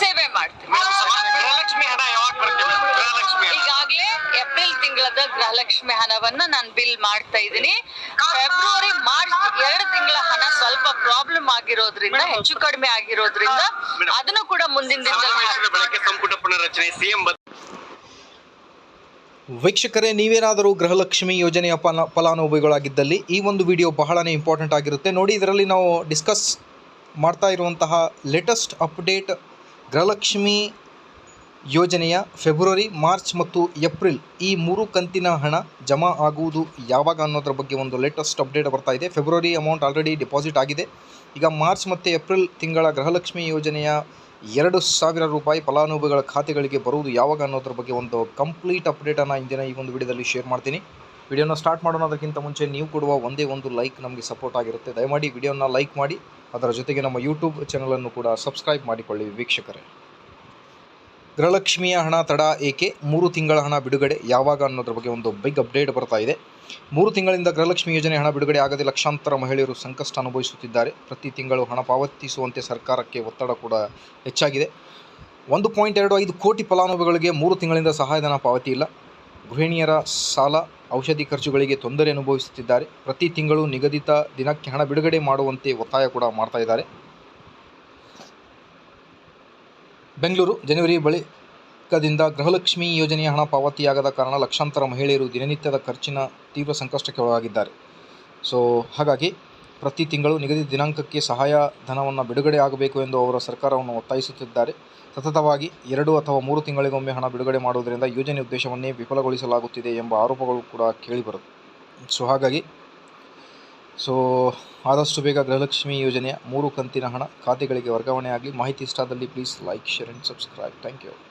ಸೇವೆ ಮಾಡ್ತೀವಿ. ಗೃಹಲಕ್ಷ್ಮಿ ಹಣ ಯಾವಾಗ ಬರುತ್ತೆ ಈಗಾಗಲೇ ಏಪ್ರಿಲ್ ತಿಂಗಳದ ಗೃಹಲಕ್ಷ್ಮಿ ಹಣವನ್ನ ನಾನು ಬಿಲ್ ಮಾಡ್ತಾ ಇದ್ದೀನಿ. ಫೆಬ್ರವರಿ ಮಾರ್ಚ್ ಎರಡು ತಿಂಗಳ ಹಣ ಸ್ವಲ್ಪ ಪ್ರಾಬ್ಲಮ್ ಆಗಿರೋದ್ರಿಂದ ಹೆಚ್ಚು ಕಡಿಮೆ ಆಗಿರೋದ್ರಿಂದ. ಅದನ್ನು ಕೂಡ ಮುಂದಿನ ದಿನದಲ್ಲಿ ಸಮಾವೇಶದ ಬಳಿಕ ಸಂಪುಟ ಪುನರ್ರಚನೆ ಸಿಎಂ ವೀಕ್ಷಕರೇ ನೀವೇನಾದರೂ ಗೃಹಲಕ್ಷ್ಮಿ ಯೋಜನೆಯ ಫಲ ಫಲಾನುಭವಿಗಳಾಗಿದ್ದಲ್ಲಿ ಈ ಒಂದು ವಿಡಿಯೋ ಬಹಳನೇ ಇಂಪಾರ್ಟೆಂಟ್ ಆಗಿರುತ್ತೆ. ನೋಡಿ ಇದರಲ್ಲಿ ನಾವು ಡಿಸ್ಕಸ್ ಮಾಡ್ತಾ ಇರುವಂತಹ ಲೇಟೆಸ್ಟ್ ಅಪ್ಡೇಟ್ ಗೃಹಲಕ್ಷ್ಮಿ ಯೋಜನೆಯ ಫೆಬ್ರವರಿ, ಮಾರ್ಚ್ ಮತ್ತು ಏಪ್ರಿಲ್ ಈ ಮೂರು ಕಂತಿನ ಹಣ ಜಮಾ ಆಗುವುದು ಯಾವಾಗ ಅನ್ನೋದ್ರ ಬಗ್ಗೆ ಒಂದು ಲೇಟೆಸ್ಟ್ ಅಪ್ಡೇಟ್ ಬರ್ತಾ ಇದೆ. ಫೆಬ್ರವರಿ ಅಮೌಂಟ್ ಆಲ್ರೆಡಿ ಡಿಪಾಸಿಟ್ ಆಗಿದೆ. ಈಗ ಮಾರ್ಚ್ ಮತ್ತು ಏಪ್ರಿಲ್ ತಿಂಗಳ ಗೃಹಲಕ್ಷ್ಮಿ ಯೋಜನೆಯ ಎರಡು ಸಾವಿರ ರೂಪಾಯಿ ಫಲಾನುಭವಿಗಳ ಖಾತೆಗಳಿಗೆ ಬರುವುದು ಯಾವಾಗ ಅನ್ನೋದ್ರ ಬಗ್ಗೆ ಒಂದು ಕಂಪ್ಲೀಟ್ ಅಪ್ಡೇಟನ್ನು ಇಂದಿನ ಈ ಒಂದು ವಿಡಿಯೋದಲ್ಲಿ ಶೇರ್ ಮಾಡ್ತೀನಿ. ವಿಡಿಯೋನ ಸ್ಟಾರ್ಟ್ ಮಾಡೋಣ ಅದಕ್ಕಿಂತ ಮುಂಚೆ ನೀವು ಕೊಡುವ ಒಂದೇ ಒಂದು ಲೈಕ್ ನಮಗೆ ಸಪೋರ್ಟ್ ಆಗಿರುತ್ತೆ. ದಯಮಾಡಿ ವಿಡಿಯೋನ ಲೈಕ್ ಮಾಡಿ. ಅದರ ಜೊತೆಗೆ ನಮ್ಮ ಯೂಟ್ಯೂಬ್ ಚಾನಲನ್ನು ಕೂಡ ಸಬ್ಸ್ಕ್ರೈಬ್ ಮಾಡಿಕೊಳ್ಳಿ ವೀಕ್ಷಕರೇ. ಗೃಹಲಕ್ಷ್ಮಿಯ ಹಣ ತಡ ಏಕೆ? ಮೂರು ತಿಂಗಳ ಹಣ ಬಿಡುಗಡೆ ಯಾವಾಗ ಅನ್ನೋದ್ರ ಬಗ್ಗೆ ಒಂದು ಬಿಗ್ ಅಪ್ಡೇಟ್ ಬರ್ತಾ ಇದೆ. ಮೂರು ತಿಂಗಳಿಂದ ಗೃಹಲಕ್ಷ್ಮಿ ಯೋಜನೆ ಹಣ ಬಿಡುಗಡೆ ಆಗದೆ ಲಕ್ಷಾಂತರ ಮಹಿಳೆಯರು ಸಂಕಷ್ಟ ಅನುಭವಿಸುತ್ತಿದ್ದಾರೆ. ಪ್ರತಿ ತಿಂಗಳು ಹಣ ಪಾವತಿಸುವಂತೆ ಸರ್ಕಾರಕ್ಕೆ ಒತ್ತಡ ಕೂಡ ಹೆಚ್ಚಾಗಿದೆ. ಒಂದು ಪಾಯಿಂಟ್ ಎರಡು ಐದು ಕೋಟಿ ಫಲಾನುಭವಿಗಳಿಗೆ ಮೂರು ತಿಂಗಳಿಂದ ಸಹಾಯಧನ ಪಾವತಿ ಇಲ್ಲ. ಗೃಹಿಣಿಯರ ಸಾಲ, ಔಷಧಿ ಖರ್ಚುಗಳಿಗೆ ತೊಂದರೆ ಅನುಭವಿಸುತ್ತಿದ್ದಾರೆ. ಪ್ರತಿ ತಿಂಗಳು ನಿಗದಿತ ದಿನಕ್ಕೆ ಹಣ ಬಿಡುಗಡೆ ಮಾಡುವಂತೆ ಒತ್ತಾಯ ಕೂಡ ಮಾಡ್ತಾ ಇದ್ದಾರೆ. ಬೆಂಗಳೂರು, ಜನವರಿ ಬಳಿಕದಿಂದ ಗೃಹಲಕ್ಷ್ಮಿ ಯೋಜನೆಯ ಹಣ ಪಾವತಿಯಾಗದ ಕಾರಣ ಲಕ್ಷಾಂತರ ಮಹಿಳೆಯರು ದಿನನಿತ್ಯದ ಖರ್ಚಿನ ತೀವ್ರ ಸಂಕಷ್ಟಕ್ಕೆ ಒಳಗಾಗಿದ್ದಾರೆ. ಸೊ ಹಾಗಾಗಿ ಪ್ರತಿ ತಿಂಗಳು ನಿಗದಿತ ದಿನಾಂಕಕ್ಕೆ ಸಹಾಯ ಧನವನ್ನು ಬಿಡುಗಡೆ ಆಗಬೇಕು ಎಂದು ಅವರು ಸರ್ಕಾರವನ್ನು ಒತ್ತಾಯಿಸುತ್ತಿದ್ದಾರೆ. ಸತತವಾಗಿ ಎರಡು ಅಥವಾ ಮೂರು ತಿಂಗಳಿಗೊಮ್ಮೆ ಹಣ ಬಿಡುಗಡೆ ಮಾಡುವುದರಿಂದ ಯೋಜನೆ ಉದ್ದೇಶವನ್ನೇ ವಿಫಲಗೊಳಿಸಲಾಗುತ್ತಿದೆ ಎಂಬ ಆರೋಪಗಳು ಕೂಡ ಕೇಳಿಬರುತ್ತೆ ಸೊ, ಹಾಗಾಗಿ ಸೊ, ಆದಷ್ಟು ಬೇಗ ಗೃಹಲಕ್ಷ್ಮಿ ಯೋಜನೆಯ ಮೂರು ಕಂತಿನ ಹಣ ಖಾತೆಗಳಿಗೆ ವರ್ಗಾವಣೆ ಆಗಲಿ. ಮಾಹಿತಿ ಇಷ್ಟಾದಲ್ಲಿ please like share and subscribe thank you